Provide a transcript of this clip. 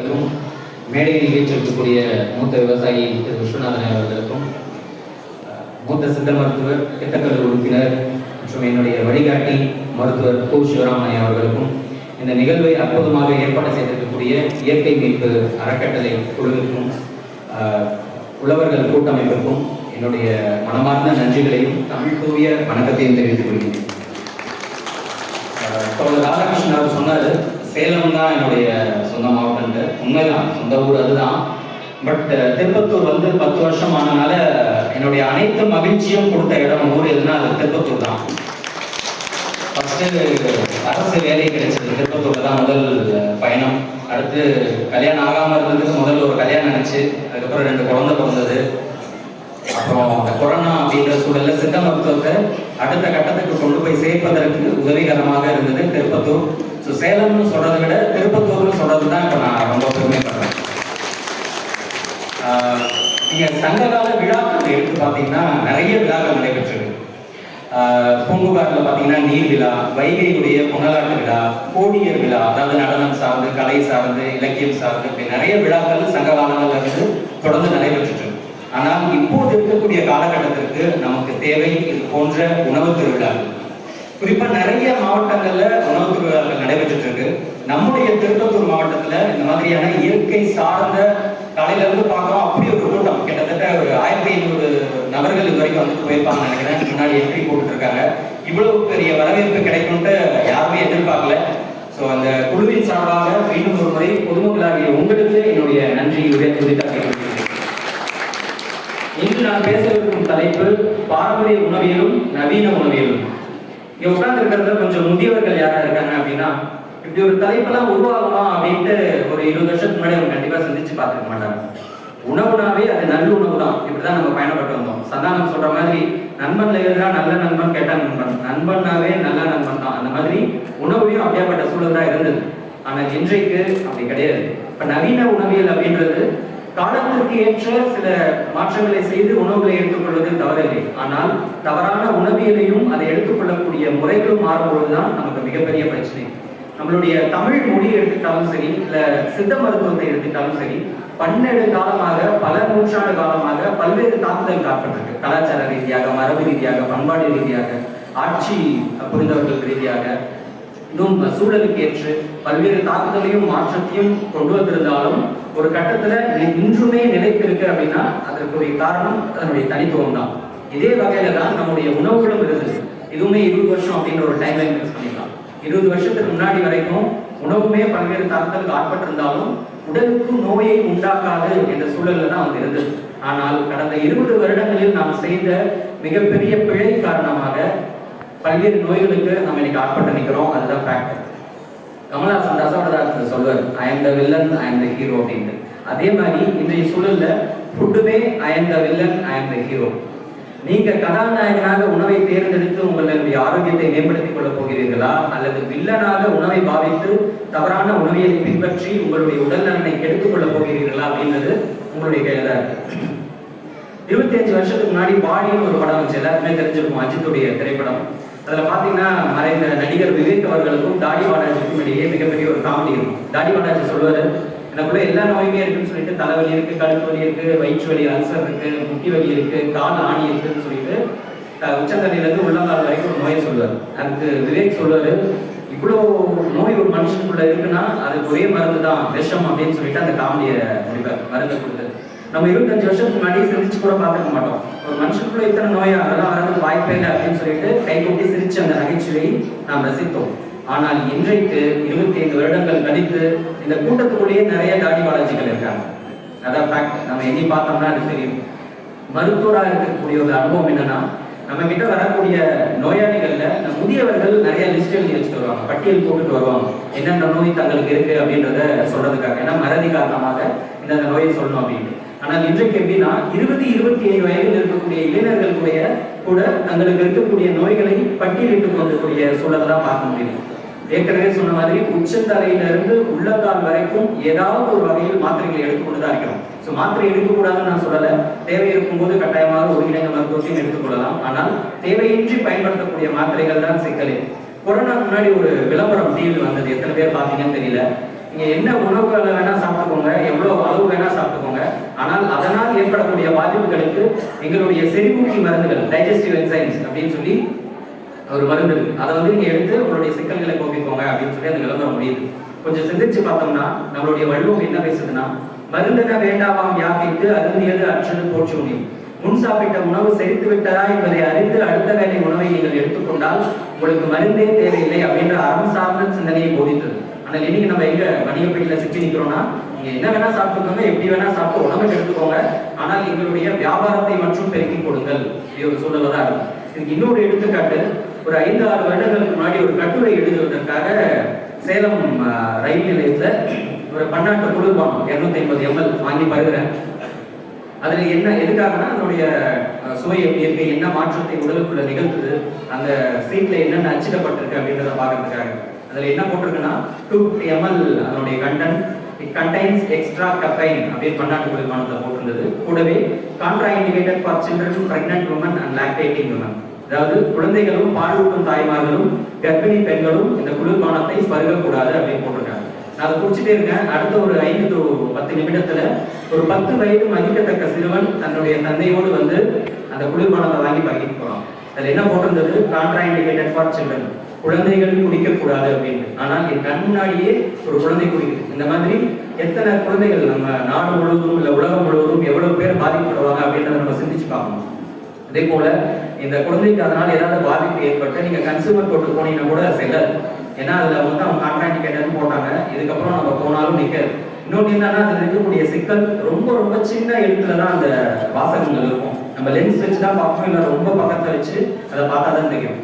அவர்களுக்கும் மேடையில் வீற்றிருக்கக்கூடிய மூத்த விவசாயி திரு விஸ்வநாதன் அவர்களுக்கும் மூத்த சித்த மருத்துவர் திட்டக்கல் உறுப்பினர் மற்றும் என்னுடைய வழிகாட்டி மருத்துவர் கு. சிவராமன் அவர்களுக்கும் இந்த நிகழ்வை அற்புதமாக ஏற்பாடு செய்திருக்கக்கூடிய இயற்கை மீட்பு அறக்கட்டளை குழுவிற்கும் உழவர்கள் கூட்டமைப்பிற்கும் என்னுடைய மனமார்ந்த நன்றிகளையும் தமிழ் தூய வணக்கத்தையும் தெரிவித்துக் கொள்கிறேன். ராதாகிருஷ்ணன் அவர் சொன்னார் சேலம் தான் என்னுடைய சொந்த மாவட்டம்ட்டு உண்மைதான். சொந்த ஊர் அதுதான். பட் திருப்பத்தூர் வந்து பத்து வருஷம் ஆனனால என்னுடைய அனைத்து மகிழ்ச்சியும் கொடுத்த இடம் ஊர் எதுனா அது திருப்பத்தூர் தான். ஃபர்ஸ்ட் அரசு வேலை கிடைச்சது திருப்பத்தூர்ல தான் முதல் பயணம். அடுத்து கல்யாணம் ஆகாம இருந்ததுக்கு முதல்ல ஒரு கல்யாணம் ஆச்சு அதுக்கப்புறம் ரெண்டு குழந்தை பிறந்தது. அப்புறம் அந்த கொரோனா அப்படின்ற சூழல்ல சித்த மருத்துவத்தை அடுத்த கட்டத்துக்கு கொண்டு போய் சேர்ப்பதற்கு உதவிகரமாக இருந்தது திருப்பத்தூர். ஸோ சேலம்னு சொல்றதை விட திருப்பத்தூர்னு சொல்றது தான் இப்போ நான் ரொம்ப பெருமைப்படுறேன். ஆஹ் நீங்க சங்ககால விழாக்கள் எடுத்து பார்த்தீங்கன்னா நிறைய விழாக்கள் நடைபெற்றிருக்கு ஆஹ் பார்த்தீங்கன்னா நீர் விழா வைகையுடைய புனலாட்டு விழா கோடியர் விழா அதாவது நடனம் சார்ந்து கலை சார்ந்து இலக்கியம் சார்ந்து இப்படி நிறைய விழாக்கள் சங்க காலங்கள்ல இருந்து தொடர்ந்து நடைபெற்றுட்டு இருக்கு. ஆனால் இப்போது இருக்கக்கூடிய காலகட்டத்திற்கு நமக்கு தேவை இது போன்ற உணவு திருவிழாக்கள் குறிப்பா நிறைய மாவட்டங்கள்ல உணவு திருவிழாக்கள் நடைபெற்றுட்டு இருக்கு. நம்முடைய திருப்பத்தூர் மாவட்டத்துல இந்த மாதிரியான இயற்கை சார்ந்த காலையில இருந்து பார்க்கறோம் அப்படி ஒரு கூட்டம். கிட்டத்தட்ட ஒரு ஆயிரத்தி ஐநூறு நபர்கள் இது வரைக்கும் வந்து போயிருப்பாங்க நினைக்கிறேன். முன்னாடி என்ட்ரி போட்டுட்டு இருக்காங்க இவ்வளவு பெரிய வரவேற்பு கிடைக்கும்ட்டு யாருமே எதிர்பார்க்கல. ஸோ அந்த குழுவின் சார்பாக பாரம்பரிய உணவியலும் நவீன உணவியலும். இங்க உட்கார்ந்து இருக்கிறதுல கொஞ்சம் முதியவர்கள் யாரா இருக்காங்க அப்படின்னா இப்படி ஒரு தலைப்பெல்லாம் உருவாகலாம் அப்படின்ட்டு ஒரு இருபது வருஷத்துக்கு முன்னாடி அவங்க கண்டிப்பா சிந்திச்சு பார்த்துக்க மாட்டாங்க. உணவுனாவே அது நல்ல உணவு தான் இப்படிதான் நம்ம பயணப்பட்டு வந்தோம். சந்தானம் சொல்ற மாதிரி நண்பன்ல இருந்தா நல்ல நண்பன் கேட்டா நண்பன். நண்பன்னாவே நல்ல நண்பன் தான். அந்த மாதிரி உணவுலையும் அப்படியாப்பட்ட சூழல் தான் இருந்தது. ஆனா இன்றைக்கு அப்படி கிடையாது. இப்ப நவீன உணவியல் அப்படின்றது காலத்திற்கு ஏற்ற சில மாற்றங்களை செய்து உணவுகளை எடுத்துக்கொள்வது தவறில்லை. ஆனால் தவறான உணவியலையும் அதை எடுத்துக்கொள்ளக்கூடிய முறைகளும் மாறும்பொழுதுதான் நமக்கு மிகப்பெரிய பிரச்சனை. நம்மளுடைய தமிழ் மொழி எடுத்துக்கிட்டாலும் சரி இல்ல சித்த மருத்துவத்தை எடுத்துக்கிட்டாலும் சரி பன்னெண்டு காலமாக பல நூற்றாண்டு காலமாக பல்வேறு தாக்குதல் காக்கப்பட்டிருக்கு கலாச்சார ரீதியாக மரபு ரீதியாக பண்பாடு ரீதியாக ஆட்சி புரிந்தவர்கள் ரீதியாக. இன்னும் சூழலுக்கு ஏற்று பல்வேறு தாக்குதலையும் மாற்றத்தையும் கொண்டு வந்திருந்தாலும் ஒரு கட்டத்துல இன்றுமே நிலைத்திருக்கு அப்படின்னா அதற்குரிய காரணம் அதனுடைய தனித்துவம் தான். இதே வகையில தான் நம்முடைய உணவுகளும் இருந்தது இதுவுமே இருபது வருஷம் அப்படின்ற ஒரு டைம் லைன் யூஸ் பண்ணிக்கலாம். இருபது வருஷத்துக்கு முன்னாடி வரைக்கும் உணவுமே பல்வேறு தாக்குதலுக்கு ஆட்பட்டிருந்தாலும் உடலுக்கு நோயை உண்டாக்காது என்ற சூழல்ல தான் வந்து இருந்தது. ஆனால் கடந்த இருபது வருடங்களில் நாம் செய்த மிகப்பெரிய பிழை காரணமாக பல்வேறு நோய்களுக்கு நம்ம இன்னைக்கு ஆட்பட்டு நிற்கிறோம் அதுதான் ஃபேக்ட் கமலஹாசன் தசாவதாரத்தில் சொல்வார் I am the villain I am the hero அப்படின்ட்டு. அதே மாதிரி இன்றைய சூழல்ல ஃபுட்டுமே I am the villain I am the hero நீங்க கதாநாயகனாக உணவை தேர்ந்தெடுத்து உங்களுடைய ஆரோக்கியத்தை மேம்படுத்திக் கொள்ளப் போகிறீர்களா? அல்லது வில்லனாக உணவை பாவித்து தவறான உணவியலை பின்பற்றி உங்களுடைய உடல் நலனை கெடுத்துக் கொள்ளப் போகிறீர்களா அப்படின்றது உங்களுடைய கையில இருக்கு. இருபத்தி அஞ்சு வருஷத்துக்கு முன்னாடி பாடின்னு ஒரு படம் வச்சு எல்லாருக்குமே தெரிஞ்சிருக்கும். அஜித்துடைய திரைப்படம். அதில் பார்த்தீங்கன்னா மறைந்த நடிகர் விவேக் அவர்களுக்கும் தாடி பாலாஜிக்கும் இடையே மிகப்பெரிய ஒரு காமெடி இருக்கும். தாடி பாலாஜி சொல்லுவாரு எனக்குள்ள எல்லா நோயுமே இருக்குன்னு சொல்லிட்டு தலைவலி இருக்கு கழுத்து வலி இருக்கு வயிற்று வலி அல்சர் இருக்கு முட்டி வலி இருக்கு கால் ஆணி இருக்குன்னு சொல்லிட்டு அஹ், உள்ளங்கால் வரைக்கும் ஒரு நோயை சொல்லுவார். அதுக்கு விவேக் சொல்லுவார் இவ்வளோ நோய் ஒரு மனுஷனுக்குள்ள இருக்குன்னா அதுக்கு ஒரே மருந்து தான் விஷம் அப்படின்னு சொல்லிட்டு அந்த காமெடியை முடிப்பார் மருந்து கொடுத்து. நம்ம இருபத்தஞ்சு வருஷத்துக்கு முன்னாடி சிந்திச்சு கூட பார்த்துக்க மாட்டோம். ஒரு மனுஷனுக்குள்ள இத்தனை நோயா அதெல்லாம் வரதுக்கு வாய்ப்பே இல்லை அப்படின்னு சொல்லிட்டு கைகூட்டி சிரிச்ச அந்த நகைச்சுவையை நாம் ரசித்தோம். ஆனால் இன்றைக்கு இருபத்தி ஐந்து வருடங்கள் கழித்து இந்த கூட்டத்துக்குள்ளேயே நிறைய தாடி பாலாஜிகள் இருக்காங்க. அதான் ஃபேக்ட் நம்ம எண்ணி பார்த்தோம்னா அது தெரியும். மருத்துவராக இருக்கக்கூடிய ஒரு அனுபவம் என்னன்னா நம்ம கிட்ட வரக்கூடிய நோயாளிகள்ல இந்த முதியவர்கள் நிறைய லிஸ்ட் எழுதி வச்சுட்டு வருவாங்க. பட்டியல் போட்டுட்டு வருவாங்க. என்னென்ன நோய் தங்களுக்கு இருக்கு அப்படின்றத சொல்றதுக்காக. ஏன்னா மறதி காரணமாக இந்த நோயை சொல்லணும் அப்படின்ட்டு. ஆனால் இன்றைக்கு எப்படின்னா இருபது இருபத்தி ஏழு வயதில் இருக்கக்கூடிய இளைஞர்களுடைய கூட தங்களுக்கு இருக்கக்கூடிய நோய்களை பட்டியலிட்டு கொள்ளக்கூடிய சூழலை தான் பார்க்க முடியும். ஏற்கனவே சொன்ன மாதிரி உச்சந்தலையிலிருந்து இருந்து வரைக்கும் ஏதாவது ஒரு வகையில் மாத்திரைகளை எடுத்துக்கொண்டு தான் இருக்கிறோம். ஸோ மாத்திரை எடுக்கக்கூடாதுன்னு நான் சொல்லலை. தேவை இருக்கும்போது கட்டாயமாக ஒருங்கிணைந்த மருத்துவத்தையும் எடுத்துக்கொள்ளலாம் ஆனால் தேவையின்றி பயன்படுத்தக்கூடிய மாத்திரைகள் தான் சிக்கலே. கொரோனா முன்னாடி ஒரு விளம்பரம் டிவியில் வந்தது. எத்தனை பேர் பார்த்தீங்கன்னு தெரியல. நீங்க என்ன உணவுகளை வேணா சாப்பிட்டுக்கோங்க எவ்வளவு அளவு வேணா சாப்பிட்டுக்கோங்க. ஆனால் அதனால் ஏற்படக்கூடிய பாதிப்புகளுக்கு எங்களுடைய செரிமூக்கி மருந்துகள் டைஜஸ்டிவ் என்சைம்ஸ் அப்படின்னு சொல்லி ஒரு மருந்து இருக்கு. அதை வந்து நீங்க எடுத்து உங்களுடைய சிக்கல்களை கோபிக்கோங்க அப்படின்னு சொல்லி அந்த விளம்பரம் முடியுது. கொஞ்சம் சிந்திச்சு பார்த்தோம்னா நம்மளுடைய வள்ளுவம் என்ன பேசுதுன்னா மருந்தென வேண்டாமாம் யாக்கைத்து அருந்தியது அற்றது போற்று முன் சாப்பிட்ட உணவு செரித்து விட்டதா என்பதை அறிந்து அடுத்த வேலை உணவை நீங்கள் எடுத்துக்கொண்டால் உங்களுக்கு மருந்தே தேவையில்லை அப்படின்ற அறம் சார்ந்த சிந்தனையை போதித்தது. ஆனால் இன்னைக்கு நம்ம எங்க வணிகப்படியில சிக்கி நிற்கிறோம்னா நீங்க என்ன வேணா சாப்பிட்டுக்கோங்க எப்படி வேணா சாப்பிட்டு உணவு எடுத்துக்கோங்க. ஆனால் எங்களுடைய வியாபாரத்தை மற்றும் பெருக்கிக் கொடுங்கள். இது ஒரு சூழல தான் இருக்கும். இதுக்கு இன்னொரு எடுத்துக்காட்டு ஒரு ஐந்து ஆறு வருடங்களுக்கு முன்னாடி ஒரு கட்டுரை எழுதுவதற்காக சேலம் ரயில் நிலையத்துல ஒரு பன்னாட்டு குளிர்பானம் இருநூத்தி ஐம்பது எம்எல் வாங்கி பருகிறேன். அதுல என்ன எதுக்காகனா அதனுடைய சுவை எப்படி இருக்கு என்ன மாற்றத்தை உடலுக்குள்ள நிகழ்த்துது அந்த சீட்ல என்னென்ன அச்சிடப்பட்டிருக்கு அப்படின்றத பார்க்கறதுக்காக. அதுல என்ன போட்டிருக்குன்னா டூ ஃபிஃப்டி எம்எல் அதனுடைய content it contains extra caffeine அப்படின்னு பன்னாட்டு குளிர்பானத்தில் போட்டிருந்தது. கூடவே contraindicated for children pregnant women and lactating women அதாவது குழந்தைகளும் பாலூட்டும் தாய்மார்களும் கர்ப்பிணி பெண்களும் இந்த குளிர்பானத்தை பருகக்கூடாது அப்படின்னு போட்டிருக்காங்க. நான் அதை குடிச்சிட்டே இருக்கேன். அடுத்த ஒரு ஐந்து பத்து நிமிடத்துல ஒரு பத்து வயது மதிக்கத்தக்க சிறுவன் தன்னுடைய தந்தையோடு வந்து அந்த குளிர்பானத்தை வாங்கி பகிர்ந்து போறான். அதுல என்ன போட்டிருந்தது? கான்ட்ரா இண்டிகேட்டட் ஃபார் சில்ட்ரன் குழந்தைகள் குடிக்கக்கூடாது அப்படின்னு. ஆனால் என் கண் முன்னாடியே ஒரு குழந்தை குடிக்குது. இந்த மாதிரி எத்தனை குழந்தைகள் நம்ம நாடு முழுவதும் இல்ல உலகம் முழுவதும் எவ்வளவு பேர் பாதிக்கப்படுவாங்க அப்படின்றத நம்ம சிந்திச்சு பார்க்கணும். அதே போல இந்த குழந்தைக்கு அதனால ஏதாவது பாதிப்பு ஏற்பட்டு நீங்க கன்சூமர் கோர்ட்டு போனீங்கன்னா கூட செல்லாது ஏன்னா அதுல வந்து அவங்க கான்ட்ராக்ட் கேட்டர்னு போட்டாங்க. இதுக்கப்புறம் நம்ம போனாலும் நிற்காது இன்னொன்று என்னன்னா அதில் இருக்கக்கூடிய சிக்கல் ரொம்ப ரொம்ப சின்ன எழுத்துல தான் அந்த வாசகங்கள் இருக்கும். நம்ம லென்ஸ் வச்சு தான் பார்ப்போம் இல்லை ரொம்ப பக்கத்தை வச்சு அதை பார்த்தா தான் தெரியும்.